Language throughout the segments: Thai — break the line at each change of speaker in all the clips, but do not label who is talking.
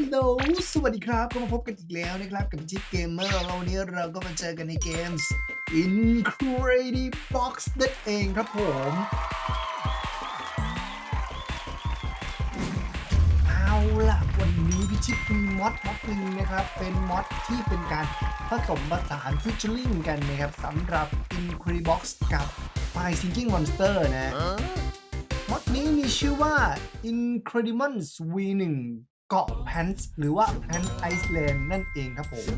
ลโหลสวัสดีครับ ก็มาพบกันอีกแล้วนะครับ กับจิ๊บเกมเมอร์แล้ววันนี้เราก็มาเจอกันในเกม Incredible Box นั่นเองครับผมเอาล่ะ วันนี้พี่ชิปมีมอดมอดหนึ่งนะครับ เป็นมอดที่เป็นการผสมผสานฟิชเชอริงกันนะครับสำหรับ Incredible Box กับ My Sinking Monster นะมอดนี้มีชื่อว่า Incredibles V1 เกาะแพนส์หรือว่าแพนไอซ์แลนด์นั่นเองครับผม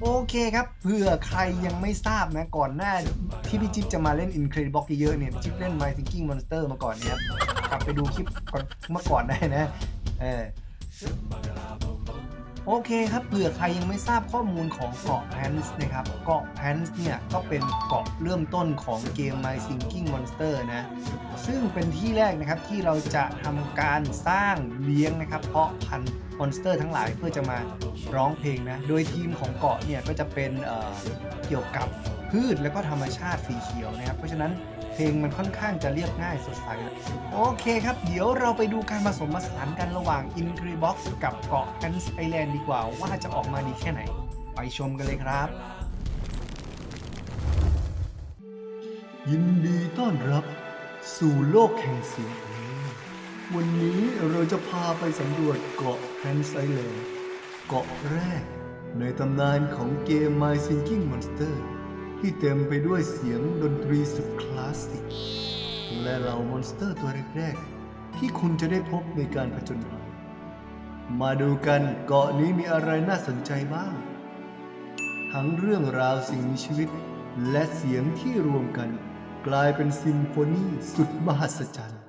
โอเคครับเผื่อใครยังไม่ทราบนะก่อนหน้าที่พี่จิ๊บจะมาเล่น Incredible เยอะเนี่ยจิ๊บเล่น My Thinking Monster มาก่อนเนี่ยครับ กลับไปดูคลิปเมื่อก่อนได้นะ เออ โอเคครับเผื่อใครยังไม่ทราบข้อมูลของเกาะแพนส์นะครับเกาะแพนส์เนี่ยก็เป็นเกาะเริ่มต้นของเกม My Thinking Monster นะ ซึ่งเป็นที่แรกนะครับที่เราจะทำการสร้างเลี้ยงนะครับ เพาะพันธุ์มอนสเตอร์ทั้งหลายเพื่อจะมาร้องเพลงนะ โดยทีมของเกาะเนี่ยก็จะเป็นเเกี่ยวกับพืชและก็ธรรมชาติสีเขียวนะครับ เพราะฉะนั้น เพลงมันค่อนข้างจะเรียบง่ายสดใสโอเคครับ เดี๋ยวเราไปดูการผสมผสานกันระหว่าง i n c r e Box กับเกาะ a n s Island ดีกว่าว่าจะออกมาดีแค่ไหน ไปชมกันเลยครับ ยินดีต้อนรับสู่โลกแห่งเสียงเพลงวันนี้เราจะพาไปสำรวจเกาะแฮนไซแลนด์เกาะแรกในตำนานของเกม My Sinking Monster ที่เต็มไปด้วยเสียงดนตรีสุดคลาสสิก และเหล่ามอนสเตอร์ตัวแรกๆ ที่คุณจะได้พบในการผจญภัยมาดูกันเกาะนี้มีอะไรน่าสนใจบ้าง ทั้งเรื่องราวสิ่งมีชีวิต และเสียงที่รวมกัน กลายเป็นซิมโฟนีสุดมหัศจรรย์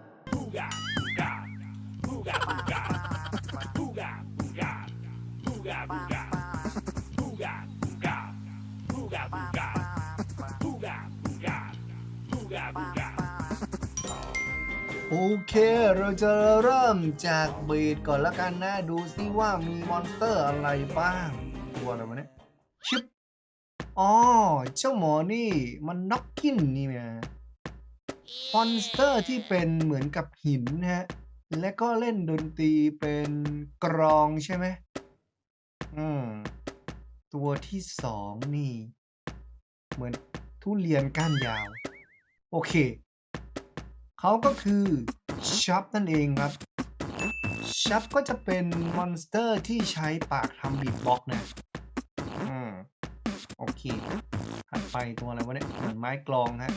โอเค เราจะเริ่มจากบีดก่อนแล้วกันนะ ดูซิว่ามีมอนสเตอร์อะไรบ้าง ตัวอะไรวะเนี่ย ชิป อ๋อ เจ้าหมอนี่มันน็อกกินนี่นะมอนสเตอร์ที่เป็นเหมือนกับหินนะฮะ และก็เล่นดนตรีเป็นกรองใช่ไหม อืม ตัวที่สองนี่ เหมือนทุเรียนก้านยาว โอเค เขาก็คือชับนั่นเองครับชับก็จะเป็นมอนสเตอร์ที่ใช้ปากทำบีทบ็อกนะอืมโอเคถัดไปตัวอะไรวะเนี่ยเหมือนไม้กลองฮะ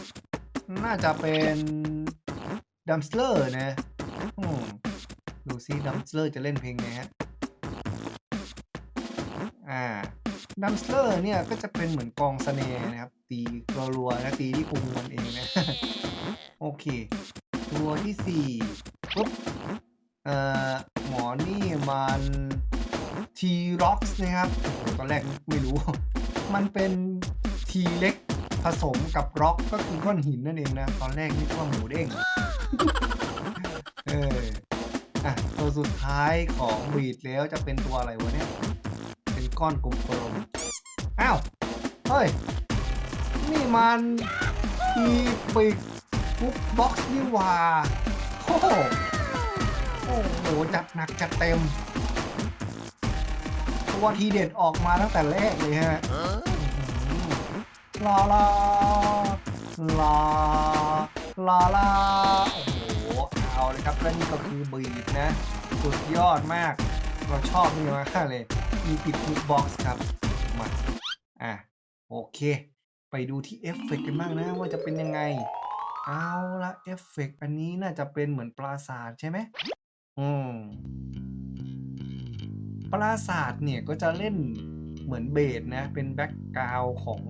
น่าจะเป็นดัมสเลอร์นะดูซิดัมสเลอร์จะเล่นเพลงไงฮะ อ่าดัมสเลอร์เนี่ยก็จะเป็นเหมือนกองสเนร์นะครับ ตีรัวๆนะตีที่พุงมันเองนะ โอเค ตัวที่สี่ปุ๊บเอ่อหมอนี่มันทีร็อกส์นะครับ ตอนแรกไม่รู้ มันเป็นทีเล็กผสมกับร็อกก็คือก้อนหินนั่นเองนะ ตอนแรกนึกว่าหมูเด้ง เอออะตัวสุดท้ายของบีดแล้วจะเป็นตัวอะไรวะเนี่ย เป็นก้อนกลมๆ อ้าว เฮ้ย นี่มันทีปิก บุ๊กบ็อกซ์นี่ว่าโอ้โหโอ้โห จัดหนักจัดเต็ม ตัวทีเด็ดออกมาตั้งแต่แรกเลยฮะลาลาลาลาลาโอ้โห เอาเลยครับ และนี่ก็คือบีดนะ สุดยอดมาก เราชอบนี่มากเลยมีปิดบุ๊กบ็อกซ์ครับ มา อะ โอเค ไปดูที่เอฟเฟกต์กันบ้างนะว่าจะเป็นยังไง เอาละเอฟเฟกต์อันนี้น่าจะเป็นเหมือนปราสาทใช่ไหมอืมปราสาทเนี่ยก็จะเล่นเหมือนเบสนะ เป็นแบ็กกราวของ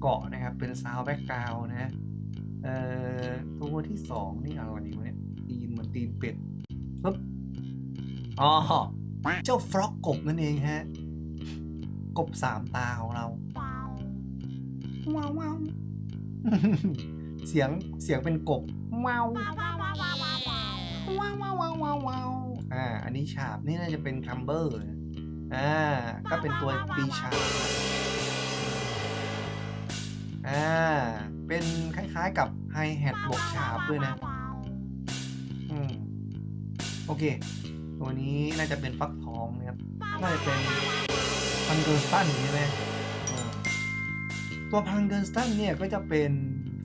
เกาะนะครับ เป็นซาวแบ็กกราวนะเอ่อตัวที่สองนี่อะไรวะเนี่ยตีนเหมือนตีนเป็ดปึ๊บอ๋อเจ้าฟล็อกกบนั่นเองฮะ กบสามตาของเราว้าวว้าว เสียงเสียงเป็นกบว้าวว้าวว้าวว้าวว้าวว้าวว้าวอ่า อันนี้ฉาบนี่น่าจะเป็นคัมเบอร์อ่า ก็เป็นตัวตีฉาบอ่า เป็นคล้ายๆกับไฮแฮทบวกฉาบด้วยนะอืมโอเค ตัวนี้น่าจะเป็นฟักทองนะครับน่าจะเป็นพันเกิร์สตันใช่ไหมตัวพันเกิร์สตันเนี่ยก็จะเป็น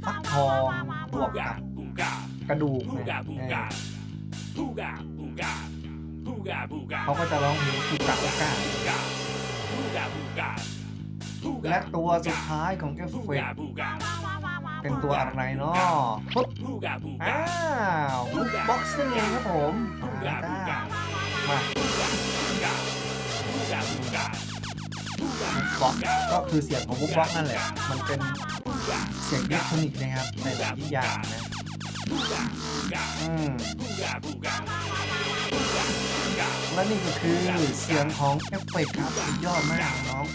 ฟักทองบวกกับ
Booga,
กระดูก
booga,
นะเอ
booga,
อ
booga, booga, booga, booga,
เขาก็จะร้องเพลงคูกะโอกา
booga, booga, booga, booga,
และตัวสุดท้ายของเอฟเฟก
booga, booga,
เป็นตัวอะไรเนาะปุ๊บ
booga,
อ้า
booga,
วบุ๊กบ็อกซ์นั่นเองครับผมมา
booga,
จ้า
booga,
มา
booga, booga, booga, booga,
บ็อกก็คือเสียงของบุ๊กบ็อกนั่นแหละ มันเป็น เสียงอิเล็กทรอนิกส์นะครับในหลายอย่างนะอืมและนี่ก็คือเสียงของเอฟเฟกต์ครับสุดยอดมากน้อง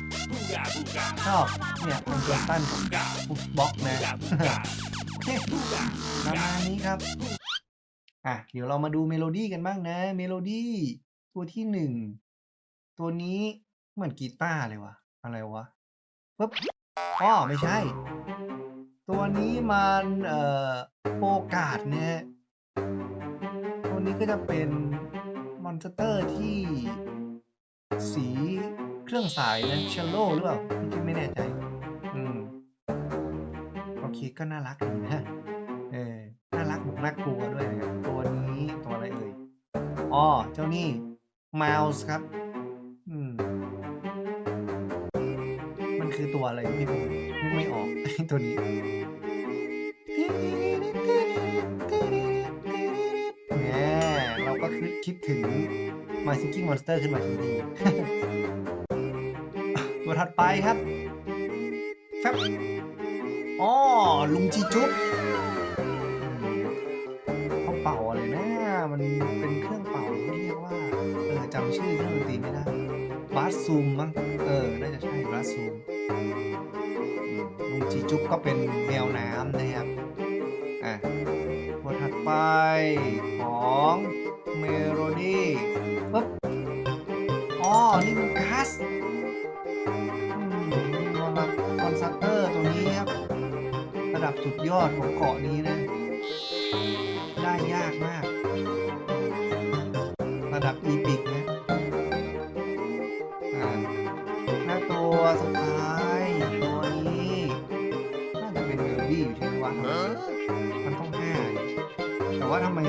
ชอบเนี่ยเป็นตัวตั้นของบุ๊กบ็อกนะประมาณนี้ครับ อะ เดี๋ยวเรามาดูเมโลดี้กันบ้างนะ เมโลดี้ตัวที่หนึ่ง ตัวนี้เหมือนกีตาร์เลยวะอะไรวะปึ๊บอ๋อไม่ใช่ ตัวนี้มันเอ่อโอกาสนะฮะตัวนี้ก็จะเป็นมอนสเตอร์ที่สีเครื่องสายนะเชลโลหรือเปล่าพี่ไม่แน่ใจ อืมโอเคก็น่ารักดีนะเออน่ารักบวกน่ากลัวด้วยนะครับตัวนี้ตัวอะไรเอ่ยอ๋อเจ้านี่ Mouse ครับ ตัวอะไรที่ผมนึกไม่ออกตัวนี้แหมเราก็คิดถึง My Thinking Monster ขึ้นมาทันทีตัวถัดไปครับแฟบอ๋อลุงจีจุ๊บ มันเป็นเครื่องเป่าที่เรียกว่าเออจำชื่อเครื่องดนตรีไม่ได้บาสซูมมั้งเออ น่าจะใช่บาสซูมลุงจีจุ๊บก็เป็นแมวน้ำนะครับ อะตัวถัดไปของเมโลดี้ปึ๊บอ๋อ นี่มันก๊าซอืมมอนมอนสเตอร์ตัวนี้ครับ ระดับสุดยอดของเกาะนี้นะ ได้ยากมาก ระดับอีพิกนะหน้าตัวสุดท้ายตัวนี้น่าจะเป็นเมโลดี้อยู่ที่นี่วะมันต้องห้าแต่ว่าทำไม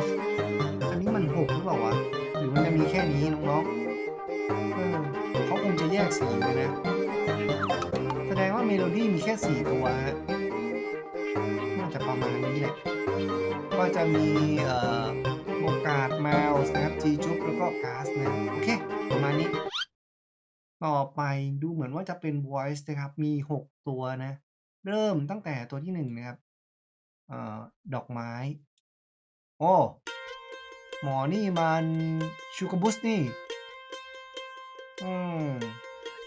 อันนี้มันหกหรือเปล่าวะ หรือมันจะมีแค่นี้น้องๆเออเขาคงจะแยกสีเลยนะ แสดงว่าเมโลดี้มีแค่สี่ตัวฮะน่าจะประมาณนี้แหละ ก็จะมีเอ่อ โอกาสแมวนะครับจีจุ๊บแล้วก็ก๊าซนะโอเค ประมาณนี้ ต่อไปดูเหมือนว่าจะเป็น voice นะครับ มี 6 ตัวนะ เริ่มตั้งแต่ตัวที่1นะครับเอ่อดอกไม้ โอ้หมอนี่มันชูกบุสนี่ อืม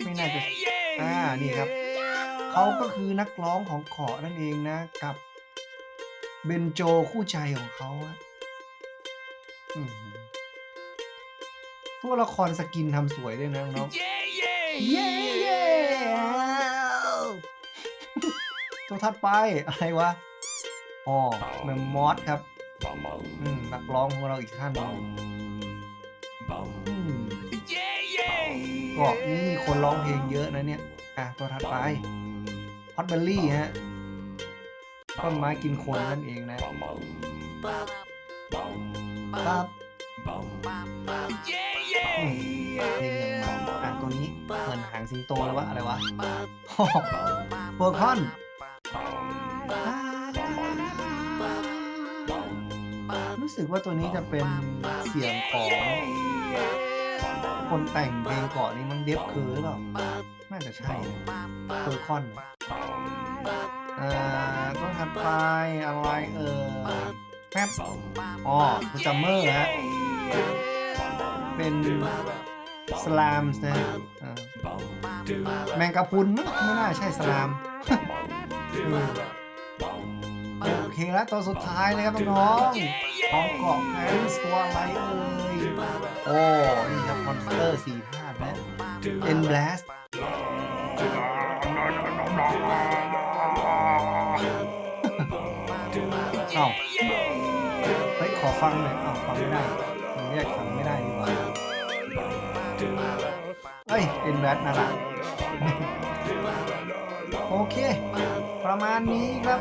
ไม่น่าจะอ่า นี่ครับ เขาก็คือนักร้องของเกาะนั่นเองนะ กับเบนโจคู่ใจของเขาอะ ตัวละครสกินทำสวยด้วยนะน้อง
Yeah, yeah,
เย้เย้ตัวถัดไป อะไรวะ อ๋อแมมมอสครับอืมนักร้องของเราอีกท่านหนึ่งอืม
Yeah, yeah.
เกาะนี้มีคนร้องเพลงเยอะนะเนี่ย อะ ตัวถัดไปฮอตเบอร์รี่ฮะต้นไม้กินคนนั่นเองนะ ปั๊บ
Yeah,
อืม
yeah.
เพลงยังมาอะตัวนี้เหมือนหางสิงโตแล้ววะอะไรวะเบอร์คอนรู้สึกว่าตัวนี้จะเป็นเสียงของ คนแต่งเพลงเกาะนี้มันเดฟคือหรือเปล่าน่าจะใช่นะเบอร์คอนนะอ่าตัวถัดไปอะไรเอ่ย แป๊บอ๋อคือจัมเมอร์ฮะเป็นสลามส์นะแมงกะพุนมั้งไม่น่าใช่สลามโอเคแล้วตัวสุดท้ายนะครับน้องๆของเกาะแพนสตัวอะไรเอ่ยโอ้นี่ครับมอนสเตอร์สี่ธาตุนะเอ็นแบลสเอ้า อฟังหน่อยอ้าวฟังไม่ได้มันแยกฟังไม่ได้ดีกว่าเอ้ยเป็นแบทน่ารักโอเค ประมาณนี้ครับ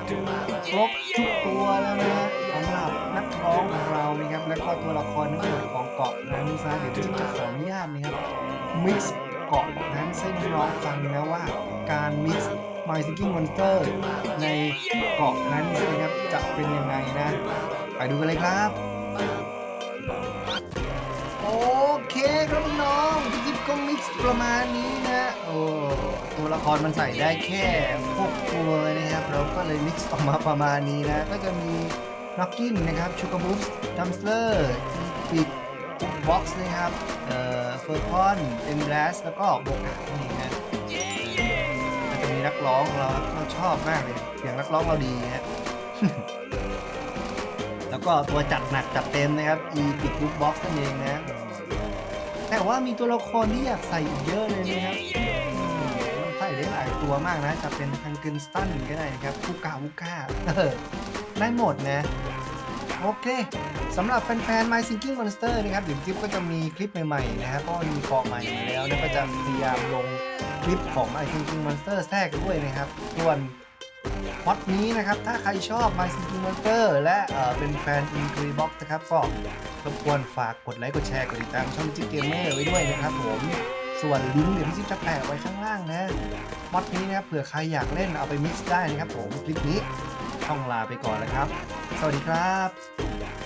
ครบทุกตัวแล้วนะฮะสำหรับนักร้องของเรานะครับ และก็ตัวละครทั้งหมดของเกาะนั้นซะเดี๋ยวจะขออนุญาตนะครับมิกซ์เกาะนั้นให้น้องฟังนะว่าการมิกซ์ My Thinking Monster ในเกาะนั้นนะครับจะเป็นยังไงนะ ไปดูกันเลยครับ โอเคครับน้องพี่จิ๊บก็มิกซ์ประมาณนี้นะ โอ้ตัวละครมันใส่ได้แค่พวกตัวนะครับเราก็เลยมิกซ์ออกมาประมาณนี้นะ ก็จะมีน็อกกินนะครับชูก r บูฟดัมสเลอร์อีพิกบ็อกซ์นะครับเอ่อเฟอร์คอนเอ็นแบลสแล้วก็โบกานี่นะจะมีนักร้องเราเราชอบมากเลยเสียงนักร้องเราดีฮะ ก็ตัวจัดหนักจัดเต็มนะครับ e p i c Book Box นั่นเองนะ แต่ว่ามีตัวละครที่อยากใส่อีกเยอะเลยนะครับใส่ได้หลายตัวมากนะ จะเป็นทังเกินสตันก็ได้นะครับคูกาวูก้าเออได้หมดนะ โอเคสำหรับแฟนๆ My Thinking Monster นะครับเดี๋ยวจิ๊บก็จะมีคลิปใหม่ๆนะครับเพราะว่ามีเกาะใหม่มาแล้วนะก็จะพยายามลงคลิปของ My Thinking Monster แทรกด้วยนะครับส่วน พอดนี้นะครับ ถ้าใครชอบ My Thinking Maker และเอ่อเป็นแฟน i n c r e Box นะครับ ก็รบกวนฝากกดไลค์กดแชร์กดติดตามช่องจิ๊กเกมเมอร์ไว้ด้วยนะครับผม ส่วนลิงก์เดี๋ยวพี่จิ๊กจะแปะไว้ข้างล่างนะมอดนี้นะครับเผื่อใครอยากเล่นเอาไปมิกซ์ได้นะครับผม คลิปนี้ต้องลาไปก่อนแล้วครับ สวัสดีครับ